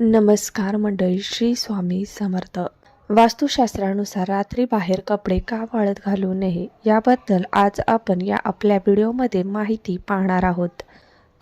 नमस्कार मंडळी श्री स्वामी समर्थ. वास्तुशास्त्रानुसार रात्री बाहेर कपडे का वाळत घालू नये याबद्दल आज आपण या आपल्या व्हिडिओमध्ये माहिती पाहणार आहोत.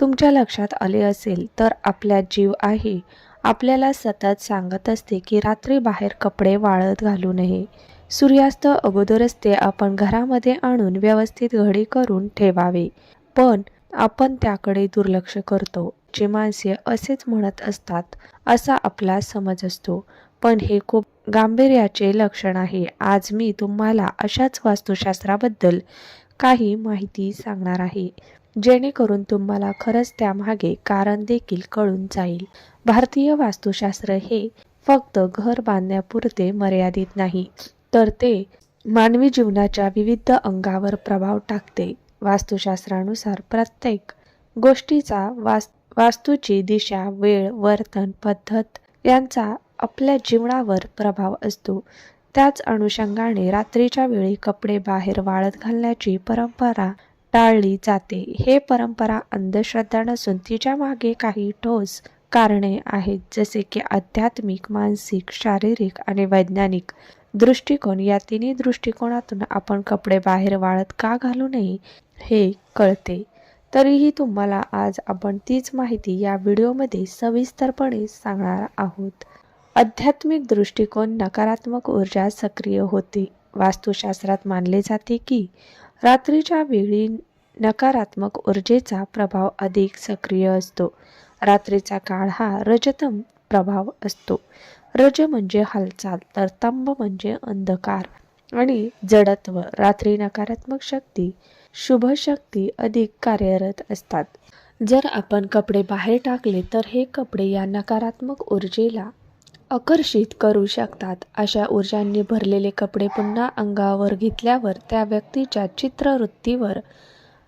तुमच्या लक्षात आले असेल तर आपल्या जीव आहे. आपल्याला सतत सांगत असते की रात्री बाहेर कपडे वाळत घालू नये. सूर्यास्त अगोदरच ते आपण घरामध्ये आणून व्यवस्थित घडी करून ठेवावे. पण आपण त्याकडे दुर्लक्ष करतो. जे माणसे असेच म्हणत असतात असा आपला समज असतो. पण हे खूप गांभीर्याचे लक्षण आहे. आज मी तुम्हाला अशाच वास्तुशास्त्राबद्दल काही माहिती सांगणार आहे जेणेकरून तुम्हाला खरंच त्यामागे कारण देखील कळून जाईल. भारतीय वास्तुशास्त्र हे फक्त घर बांधण्यापुरते मर्यादित नाही तर ते मानवी जीवनाच्या विविध अंगावर प्रभाव टाकते. वास्तुशास्त्रानुसार प्रत्येक गोष्टीचा वास वास्तूची दिशा वेळ वर्तन पद्धत यांचा आपल्या जीवनावर प्रभाव असतो. त्याच अनुषंगाने रात्रीच्या वेळी कपडे बाहेर वाळत घालण्याची परंपरा टाळली जाते. हे परंपरा अंधश्रद्धा नसून तिच्यामागे काही ठोस कारणे आहेत जसे की आध्यात्मिक मानसिक शारीरिक आणि वैज्ञानिक दृष्टिकोन. या तिन्ही दृष्टिकोनातून आपण कपडे बाहेर वाळत का घालू नये हे कळते. तरीही तुम्हाला आज आपण तीच माहिती या व्हिडिओमध्ये सविस्तरपणे सांगणार आहोत. आध्यात्मिक दृष्टिकोन नकारात्मक ऊर्जा सक्रिय होते. वास्तुशास्त्रात मानले जाते की रात्रीच्या वेळी नकारात्मक ऊर्जेचा प्रभाव अधिक सक्रिय असतो. रात्रीचा काळ हा रजतम प्रभाव असतो. रज म्हणजे हालचाल तर तंब म्हणजे अंधकार. आणि जडत्व रात्री नकारात्मक शक्ती शुभशक्ती अधिक कार्यरत असतात. जर आपण कपडे बाहेर टाकले तर हे कपडे या नकारात्मक ऊर्जेला आकर्षित करू शकतात. अशा ऊर्जांनी भरलेले कपडे पुन्हा अंगावर घेतल्यावर त्या व्यक्तीच्या चित्रवृत्तीवर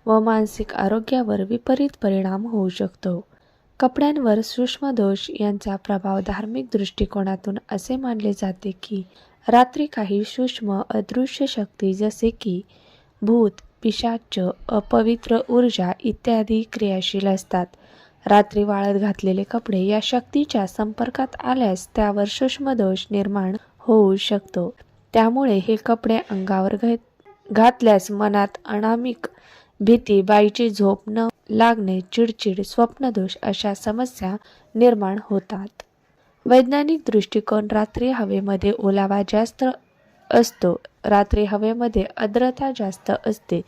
व मानसिक आरोग्यावर विपरीत परिणाम होऊ शकतो. कपड्यांवर सूक्ष्मदोष यांचा प्रभाव धार्मिक दृष्टिकोनातून असे मानले जाते की रात्री काही सूक्ष्म अदृश्य शक्ती जसे की भूत पिशाच अपवित्र ऊर्जा इत्यादी क्रियाशील असतात. रात्री वाळत घातलेले कपडे या शक्तीच्या संपर्कात आल्यास त्यावर सूक्ष्मदोष निर्माण होऊ शकतो. त्यामुळे हे कपडे अंगावर घेत घातल्यास मनात अनामिक भीती बाईची झोप न लागणे चिडचिड स्वप्नदोष अशा समस्या निर्माण होतात. वैज्ञानिक दृष्टिकोन रात्री हवेमध्ये ओलावा जास्त असतो. रात्री हवेमध्ये आर्द्रता जास्त असते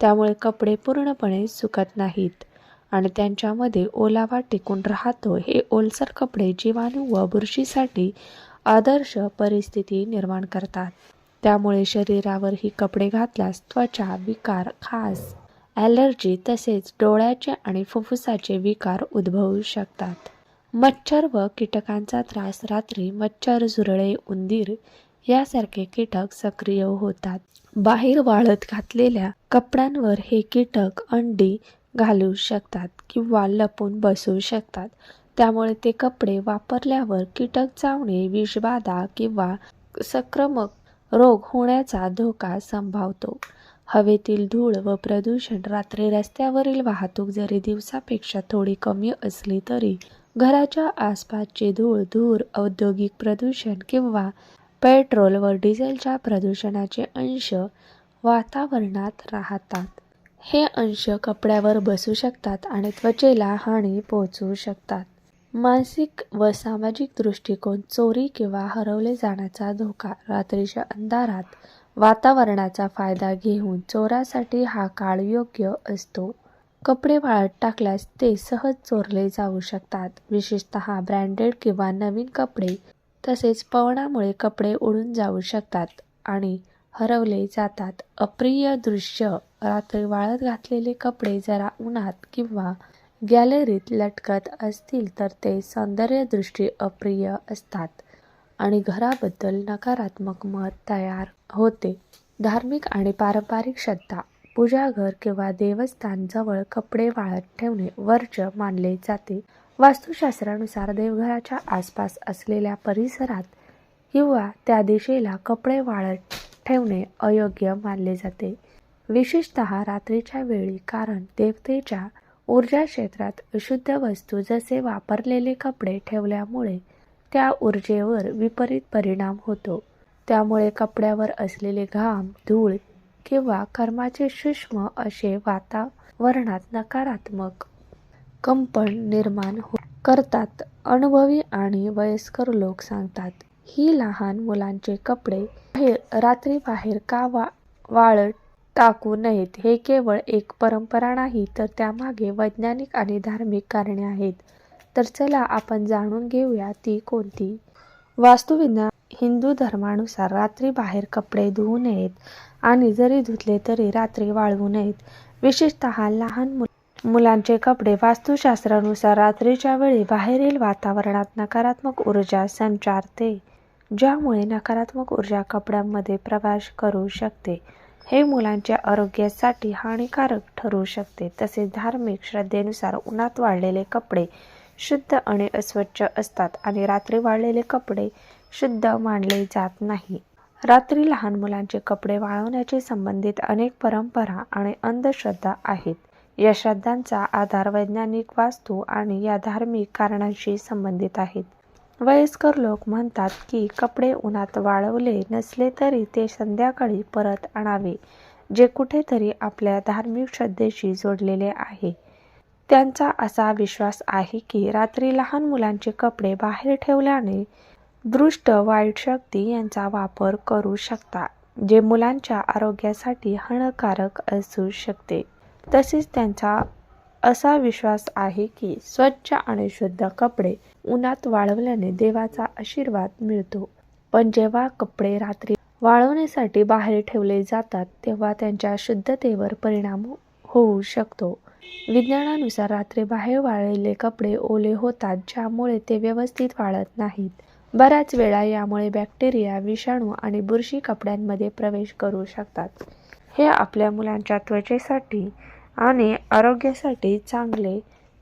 त्यामुळे कपडे पूर्णपणे सुकत नाहीत आणि त्यांच्यामध्ये ओलावा टिकून राहतो. हे ओलसर कपडे जीवाणू व बुरशीसाठी आदर्श परिस्थिती निर्माण करतात. त्यामुळे शरीरावर ही कपडे घातल्यास त्वचा विकार खास. ॲलर्जी तसेच डोळ्याचे आणि फुफ्फुसाचे विकार उद्भवू शकतात. मच्छर व कीटकांचा त्रास रात्री मच्छर झुरळे उंदीर यासारखे कीटक सक्रिय होतात. बाहेर वाळत घातलेल्या कपड्यांवर हे कीटक अंडी घालू शकतात किंवा लपून बसू शकतात. त्यामुळे ते कपडे वापरल्यावर कीटक चावणे विषबाधा किंवा संक्रमक रोग होण्याचा धोका संभावतो. हवेतील धूळ व प्रदूषण रात्री रस्त्यावरील वाहतूक जरी दिवसापेक्षा थोडी कमी असली तरी घराच्या आसपासचे धूळ धूर औद्योगिक प्रदूषण किंवा पेट्रोल व डिझेलच्या प्रदूषणाचे अंश वातावरणात राहतात. हे अंश कपड्यावर बसू शकतात आणि त्वचेला हानी पोहोचवू शकतात. मानसिक व सामाजिक दृष्टिकोन चोरी किंवा हरवले जाण्याचा धोका रात्रीच्या अंधारात वातावरणाचा फायदा घेऊन चोरासाठी हा काळ योग्य असतो. कपडे वाळत टाकल्यास ते सहज चोरले जाऊ शकतात. विशेषतः ब्रँडेड किंवा नवीन कपडे तसेच पवनामुळे कपडे उडून जाऊ शकतात आणि हरवले जातात. अप्रिय दृश्य. रात्री वाळत घातलेले कपडे जरा उन्हात किंवा गॅलरीत लटकत असतील तर ते सौंदर्यदृष्टी अप्रिय असतात आणि घराबद्दल नकारात्मक मत तयार होते. धार्मिक आणि पारंपरिक श्रद्धा. पूजाघर किंवा देवस्थान जवळ कपडे वाळत ठेवणे वर्ज्य मानले जाते. वास्तुशास्त्रानुसार देवघराच्या आसपास असलेल्या परिसरात किंवा त्या दिशेला कपडे वाळत ठेवणे अयोग्य मानले जाते. विशेषतः रात्रीच्या वेळी कारण देवतेच्या ऊर्जा क्षेत्रात अशुद्ध वस्तू जसे वापरलेले कपडे ठेवल्यामुळे त्या ऊर्जेवर विपरीत परिणाम होतो. त्यामुळे कपड्यावर असलेले घाम धूळ किंवा कर्माचे सूक्ष्म असे वातावरणात नकारात्मक कंपन निर्माण हो करतात. अनुभवी आणि वयस्कर लोक सांगतात ही लहान मुलांचे कपडे रात्री बाहेर का वा वाळत टाकू नयेत? हे केवळ एक परंपरा नाही तर त्यामागे वैज्ञानिक आणि धार्मिक कारणे आहेत. तर चला आपण जाणून घेऊया ती कोणती. वास्तुविज्ञान हिंदू धर्मानुसार रात्री बाहेर कपडे धुवू नयेत आणि जरी धुतले तरी रात्री वाळवू नयेत. विशेषतः लहान मुलं मुलांचे कपडे वास्तुशास्त्रानुसार रात्रीच्या वेळी बाहेरील वातावरणात नकारात्मक ऊर्जा संचारते ज्यामुळे नकारात्मक ऊर्जा कपड्यांमध्ये प्रवेश करू शकते. हे मुलांच्या आरोग्यासाठी हानिकारक ठरू शकते. तसेच धार्मिक श्रद्धेनुसार उन्हात वाळलेले कपडे शुद्ध आणि अस्वच्छ असतात आणि रात्री वाळलेले कपडे शुद्ध मानले जात नाही. रात्री लहान मुलांचे कपडे वाळवण्याचे संबंधित अनेक परंपरा आणि अंधश्रद्धा आहेत. या श्रद्धांचा आधार वैज्ञानिक वास्तू आणि या धार्मिक कारणांशी संबंधित आहेत. वयस्कर लोक म्हणतात की कपडे उन्हात वाळवले नसले तरी ते संध्याकाळी परत आणावे जे कुठेतरी आपल्या धार्मिक श्रद्धेशी जोडलेले आहे. त्यांचा असा विश्वास आहे की रात्री लहान मुलांचे कपडे बाहेर ठेवल्याने दृष्ट वाईट शक्ती यांचा वापर करू शकता जे मुलांच्या आरोग्यासाठी हानिकारक असू शकते. तसेच त्यांचा असा विश्वास आहे की स्वच्छ आणि शुद्ध कपडे उन्हात वाळवल्याने देवाचा आशीर्वाद मिळतो. पण जेव्हा कपडे रात्री वाळवण्यासाठी बाहेर ठेवले जातात तेव्हा त्यांच्या शुद्धतेवर परिणाम होऊ शकतो. विज्ञानानुसार रात्री बाहेर वाळलेले कपडे ओले होतात ज्यामुळे ते व्यवस्थित वाळत नाहीत. बऱ्याच वेळा यामुळे बॅक्टेरिया विषाणू आणि बुरशी कपड्यांमध्ये प्रवेश करू शकतात. हे आपल्या मुलांच्या त्वचेसाठी आणि आरोग्यासाठी चांगले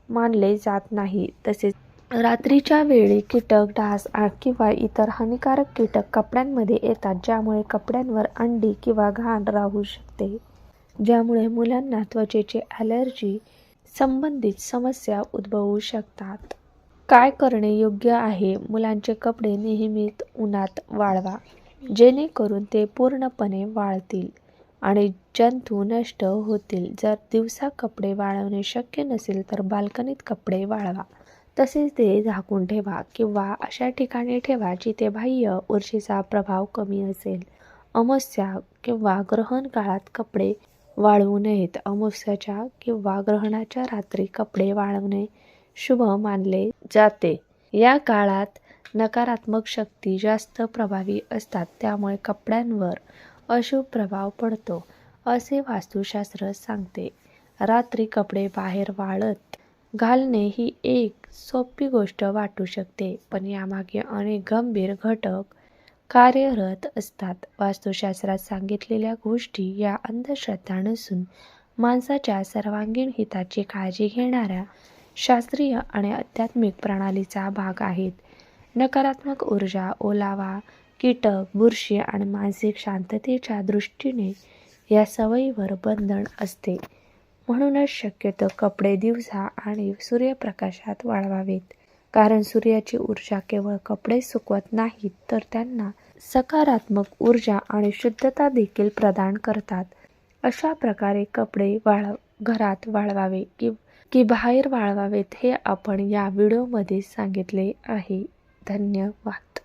मानले जात नाही. तसेच रात्रीच्या वेळी कीटक डास किंवा इतर हानिकारक कीटक कपड्यांमध्ये येतात ज्यामुळे कपड्यांवर अंडी किंवा घाण राहू शकते. ज्यामुळे मुलांना त्वचेची ॲलर्जी संबंधित समस्या उद्भवू शकतात. काय करणे योग्य आहे? मुलांचे कपडे नेहमीच उन्हात वाळवा जेणेकरून ते पूर्णपणे वाळतील. आणि जंतू नष्ट होतील. जर दिवसा कपडे वाळवणे शक्य नसेल तर बाल्कनीत कपडे वाळवा. तसेच ते झाकून ठेवा किंवा अशा ठिकाणी ठेवा जिथे बाह्य ऊर्जेचा प्रभाव कमी असेल. अमस्या किंवा ग्रहण काळात कपडे वाळवू नयेत. अमस्याच्या किंवा ग्रहणाच्या रात्री कपडे वाळवणे शुभ मानले जाते. या काळात नकारात्मक शक्ती जास्त प्रभावी असतात. त्यामुळे कपड्यांवर अशुभ प्रभाव पडतो असे वास्तुशास्त्र सांगते. रात्री कपडे बाहेर वाळत घालणे ही एक सोपी गोष्ट वाटू शकते पण यामागे अनेक गंभीर घटक कार्यरत असतात. वास्तुशास्त्रात सांगितलेल्या गोष्टी या अंधश्रद्धा नसून माणसाच्या सर्वांगीण हिताची काळजी घेणाऱ्या शास्त्रीय आणि आध्यात्मिक प्रणालीचा भाग आहेत. नकारात्मक ऊर्जा ओलावा कीटक बुरशी आणि मानसिक शांततेच्या दृष्टीने या सवयीवर बंधन असते. म्हणूनच शक्यतो कपडे दिवसा आणि सूर्यप्रकाशात वाळवावेत. कारण सूर्याची ऊर्जा केवळ कपडे सुकवत नाहीत तर त्यांना सकारात्मक ऊर्जा आणि शुद्धता देखील प्रदान करतात. अशा प्रकारे कपडे वाळ घरात वाळवावे की की बाहेर वाळवावेत हे आपण या व्हिडिओमध्ये सांगितले आहे. धन्यवाद.